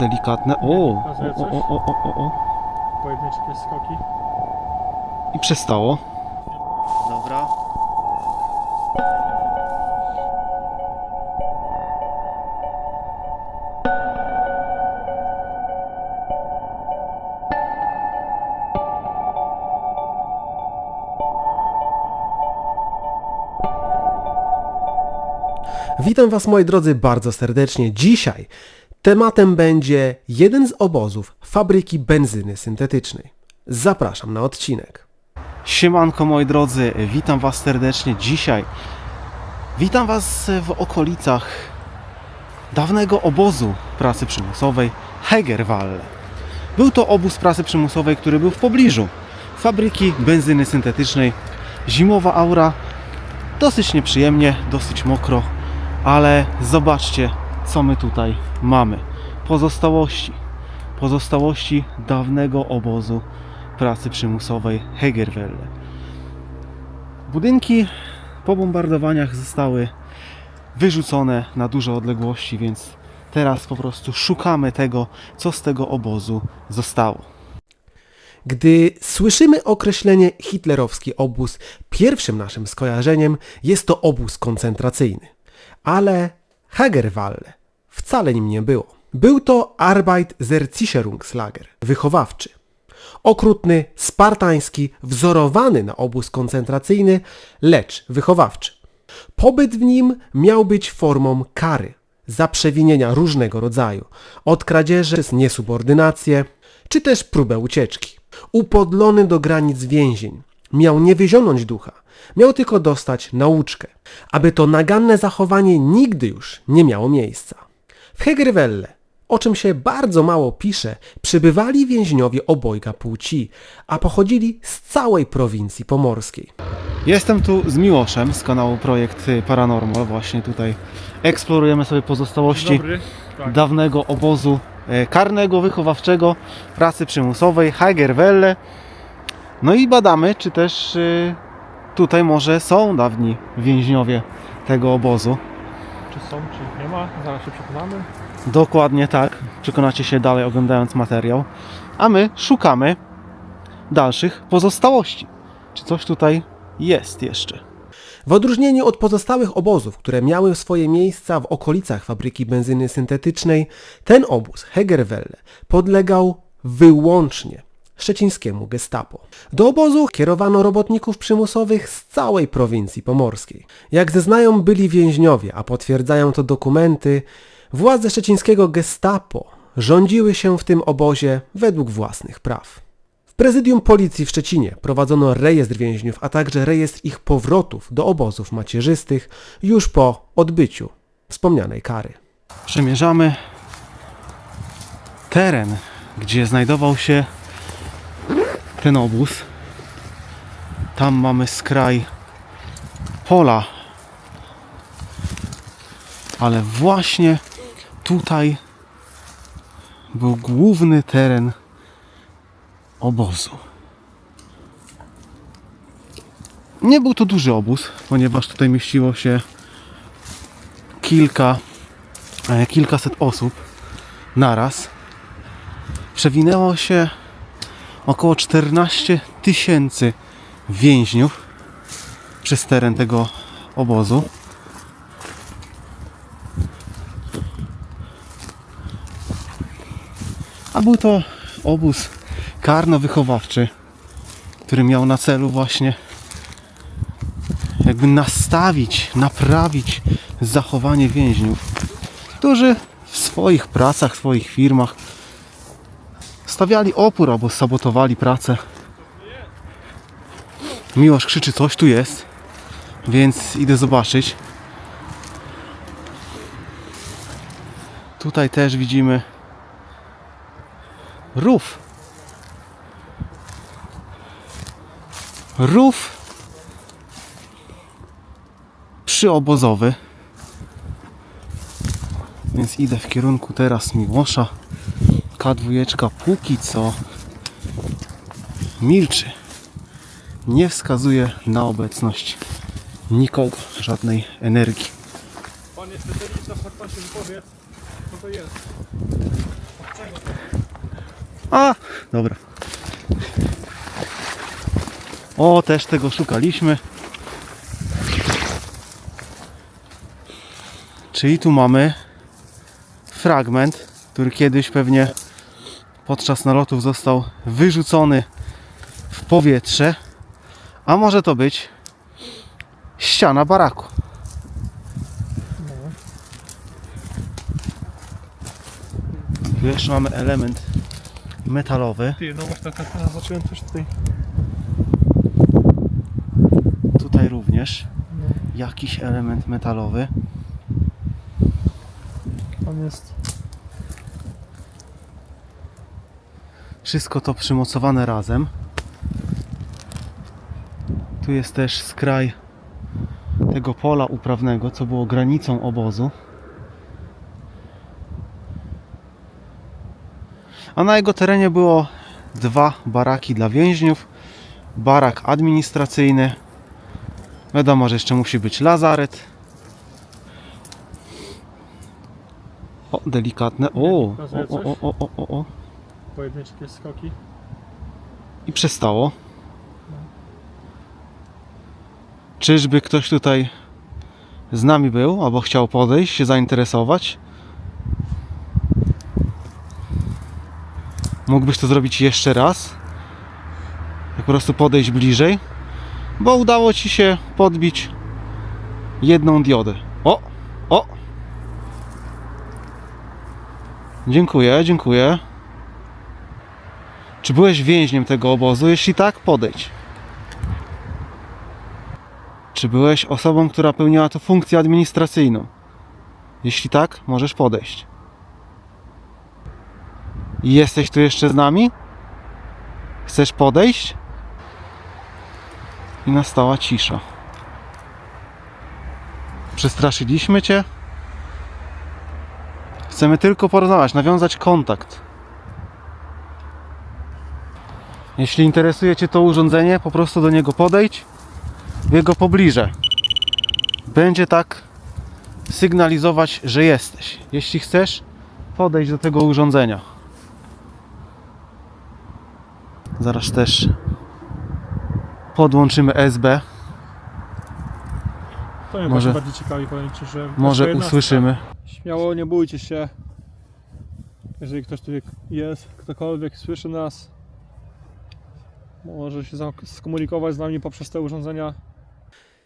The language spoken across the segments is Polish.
delikatne. O, o, o, o, o, o, o. Pojedyncze skoki. I przestało. Dobra. Witam Was moi drodzy bardzo serdecznie. Dzisiaj tematem będzie jeden z obozów fabryki benzyny syntetycznej. Zapraszam na odcinek. Siemanko moi drodzy, witam Was serdecznie dzisiaj. Witam Was w okolicach dawnego obozu pracy przymusowej Hegerwalle. Był to obóz pracy przymusowej, który był w pobliżu fabryki benzyny syntetycznej. Zimowa aura, dosyć nieprzyjemnie, dosyć mokro, ale zobaczcie, co my tutaj mamy. Pozostałości, pozostałości dawnego obozu pracy przymusowej Hegerwelle. Budynki po bombardowaniach zostały wyrzucone na duże odległości, więc teraz po prostu szukamy tego, co z tego obozu zostało. Gdy słyszymy określenie hitlerowski obóz, pierwszym naszym skojarzeniem jest to obóz koncentracyjny. Ale Hagerwalle wcale nim nie było. Był to Arbeitserzicherungslager, wychowawczy. Okrutny, spartański, wzorowany na obóz koncentracyjny, lecz wychowawczy. Pobyt w nim miał być formą kary za przewinienia różnego rodzaju, od kradzieży przez niesubordynację, czy też próbę ucieczki. Upodlony do granic więzień, miał nie wyzionąć ducha, miał tylko dostać nauczkę, aby to naganne zachowanie nigdy już nie miało miejsca. W Hegerwelle, o czym się bardzo mało pisze, przybywali więźniowie obojga płci, a pochodzili z całej prowincji pomorskiej. Jestem tu z Miłoszem z kanału Projekt Paranormal. Właśnie tutaj eksplorujemy sobie pozostałości. Tak. dawnego obozu e, karnego, wychowawczego pracy przymusowej Hagerwelle. No i badamy, czy też e, tutaj może są dawni więźniowie tego obozu. Czy są, czy ma? Zaraz się przekonamy. Dokładnie tak. Przekonacie się dalej oglądając materiał. A my szukamy dalszych pozostałości. Czy coś tutaj jest jeszcze? W odróżnieniu od pozostałych obozów, które miały swoje miejsca w okolicach fabryki benzyny syntetycznej, ten obóz Hegerwelle podlegał wyłącznie szczecińskiemu gestapo. Do obozu kierowano robotników przymusowych z całej prowincji pomorskiej. Jak zeznają byli więźniowie, a potwierdzają to dokumenty, władze szczecińskiego gestapo rządziły się w tym obozie według własnych praw. W prezydium policji w Szczecinie prowadzono rejestr więźniów, a także rejestr ich powrotów do obozów macierzystych już po odbyciu wspomnianej kary. Przemierzamy teren, gdzie znajdował się ten obóz. Tam mamy skraj pola. Ale właśnie tutaj był główny teren obozu. Nie był to duży obóz, ponieważ tutaj mieściło się kilka e, kilkaset osób naraz. Przewinęło się około 14 tysięcy więźniów przez teren tego obozu. A był to obóz karno-wychowawczy, który miał na celu właśnie jakby nastawić, naprawić zachowanie więźniów, którzy w swoich pracach, w swoich firmach stawiali opór albo sabotowali pracę. Miłosz krzyczy, coś tu jest, więc idę zobaczyć. Tutaj też widzimy rów. Rów przyobozowy. Więc idę w kierunku teraz Miłosza. K2 póki co milczy. Nie wskazuje na obecność nikogo, żadnej energii. Panie specjalista, pan się wypowie, co to jest. A, dobra. O, też tego szukaliśmy. Czyli tu mamy fragment, który kiedyś pewnie podczas nalotów został wyrzucony w powietrze. A może to być ściana baraku. Tu jeszcze mamy element metalowy. Ty, no właśnie tak, tak zacząłem też tutaj. Tutaj również No, jakiś element metalowy. tam jest. Wszystko to przymocowane razem. Tu jest też skraj tego pola uprawnego, co było granicą obozu. A na jego terenie było dwa baraki dla więźniów. Barak administracyjny. Wiadomo, że jeszcze musi być lazaret. O, delikatne. O, o, o, o, o, o, o. Pojedyncze skoki. I przestało. Czyżby ktoś tutaj z nami był, albo chciał podejść, się zainteresować? Mógłbyś to zrobić jeszcze raz? Tak po prostu podejść bliżej? Bo udało ci się podbić jedną diodę. O! O! Dziękuję, dziękuję. Czy byłeś więźniem tego obozu? Jeśli tak, podejdź. Czy byłeś osobą, która pełniła tu funkcję administracyjną? Jeśli tak, możesz podejść. Jesteś tu jeszcze z nami? Chcesz podejść? I nastała cisza. Przestraszyliśmy cię? Chcemy tylko porozmawiać, nawiązać kontakt. Jeśli interesuje Cię to urządzenie, po prostu do niego podejdź w jego pobliże. Będzie tak sygnalizować, że jesteś. Jeśli chcesz, podejdź do tego urządzenia. Zaraz też podłączymy SB. To mnie Może- bardziej ciekawi, powiem Ci, że... Może usłyszymy. Śmiało, nie bójcie się. Jeżeli ktoś tu jest, ktokolwiek słyszy nas, może się skomunikować z nami poprzez te urządzenia.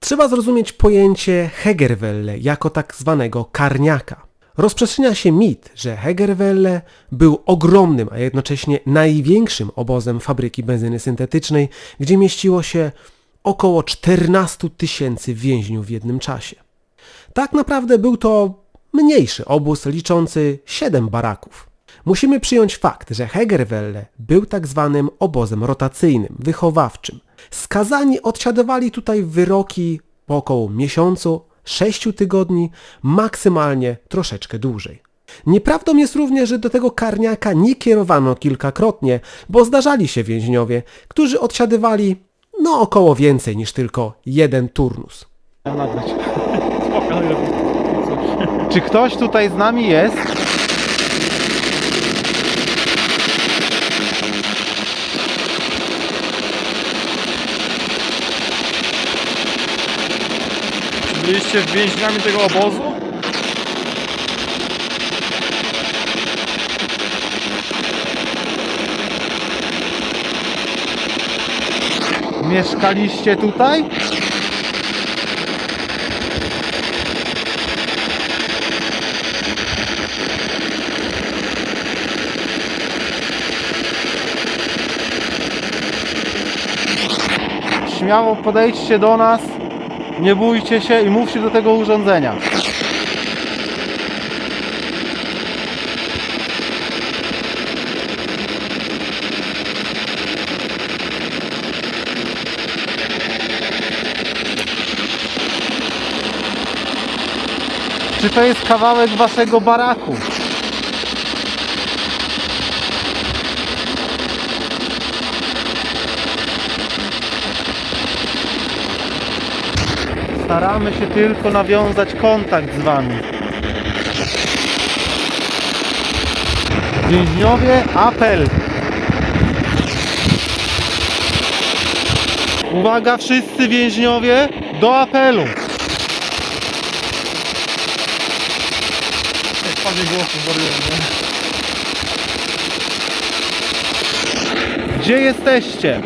Trzeba zrozumieć pojęcie Hegerwelle jako tak zwanego karniaka. Rozprzestrzenia się mit, że Hegerwelle był ogromnym, a jednocześnie największym obozem fabryki benzyny syntetycznej, gdzie mieściło się około 14 tysięcy więźniów w jednym czasie. Tak naprawdę był to mniejszy obóz liczący 7 baraków. Musimy przyjąć fakt, że Hegerwelle był tak zwanym obozem rotacyjnym, wychowawczym. Skazani odsiadywali tutaj wyroki po około miesiącu, 6 tygodni, maksymalnie troszeczkę dłużej. Nieprawdą jest również, że do tego karniaka nie kierowano kilkakrotnie, bo zdarzali się więźniowie, którzy odsiadywali no około więcej niż tylko jeden turnus. Czy ktoś tutaj z nami jest? Byliście więźniami tego obozu? Mieszkaliście tutaj? Śmiało podejdźcie do nas, nie bójcie się i mówcie do tego urządzenia. Czy to jest kawałek waszego baraku? Staramy się tylko nawiązać kontakt z wami. Więźniowie, apel! Uwaga wszyscy więźniowie, do apelu! Jak padnie głosu? Gdzie jesteście?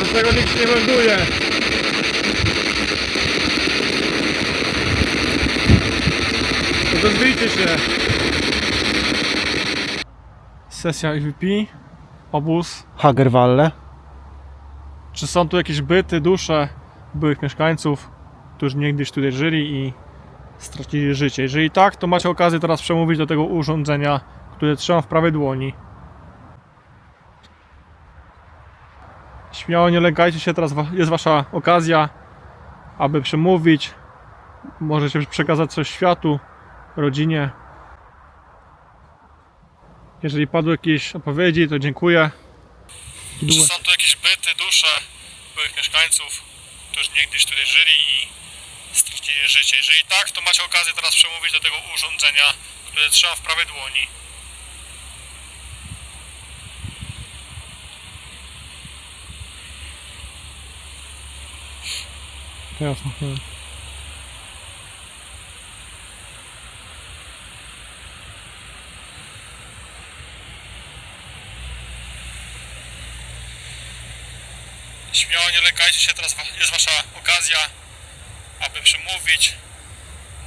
Dlaczego nikt nie melduje? Odezwijcie się. Sesja EVP, obóz. Hagerwalle. Czy są tu jakieś byty, dusze byłych mieszkańców, którzy niegdyś tutaj żyli i stracili życie? Jeżeli tak, to macie okazję teraz przemówić do tego urządzenia, które trzymam w prawej dłoni. Śmiało nie lękajcie się, teraz jest wasza okazja, aby przemówić. Możecie przekazać coś światu, rodzinie. Jeżeli padły jakieś odpowiedzi, to dziękuję. Czy są tu jakieś byty, dusze byłych mieszkańców, którzy niegdyś tutaj żyli i stracili życie? Jeżeli tak, to macie okazję teraz przemówić do tego urządzenia, które trzymam w prawej dłoni. Jasno. Śmiało nie lękajcie się, teraz jest wasza okazja, aby przemówić.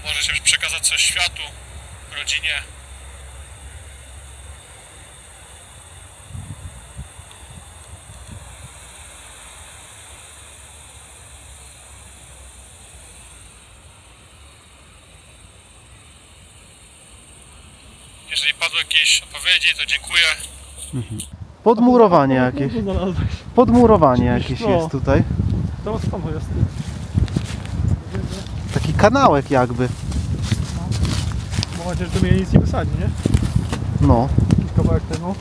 Możecie przekazać coś światu, rodzinie. Odpowiedzi, to dziękuję. Podmurowanie jakieś. znalazłeś? Podmurowanie jakieś No. jest tutaj. To co to jest? Taki kanałek jakby. Mam nadzieję, że to mnie nic nie wysadzi, nie? No. Kawałek tego.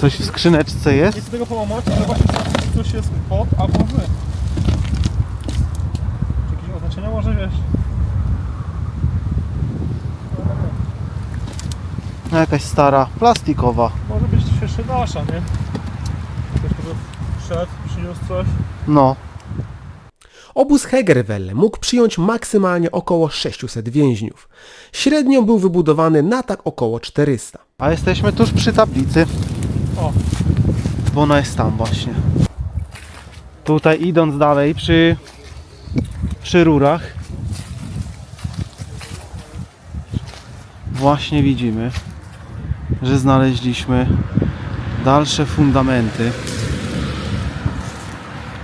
Coś w skrzyneczce jest? Nie chcę tego połamać, ale właśnie coś jest pod albo wy. Czy jakieś oznaczenia może wiesz? No, jakaś stara, plastikowa. Może być jeszcze nasza, nie? Ktoś może wszedł, przyniósł coś. No. Obóz Hegerwelle mógł przyjąć maksymalnie około 600 więźniów. Średnio był wybudowany na tak około 400. A jesteśmy tuż przy tablicy, O, bo ona jest tam właśnie. Tutaj idąc dalej przy, przy rurach właśnie widzimy, że znaleźliśmy dalsze fundamenty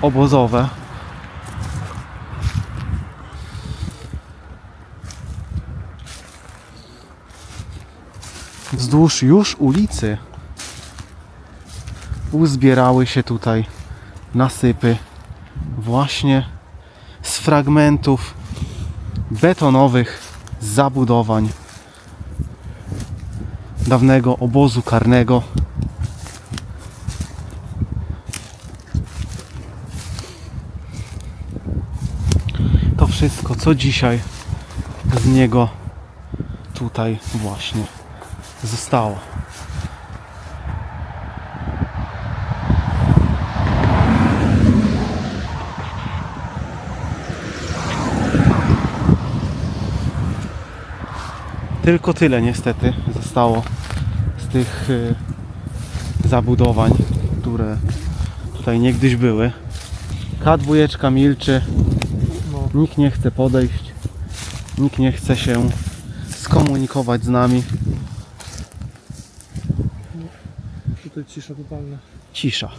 obozowe. Wzdłuż już ulicy uzbierały się tutaj nasypy właśnie z fragmentów betonowych zabudowań dawnego obozu karnego. To wszystko, co dzisiaj z niego tutaj właśnie zostało. Tylko tyle niestety zostało z tych y, zabudowań, które tutaj niegdyś były. K2 milczy, nikt nie chce podejść, nikt nie chce się skomunikować z nami. Tutaj cisza totalna. Cisza.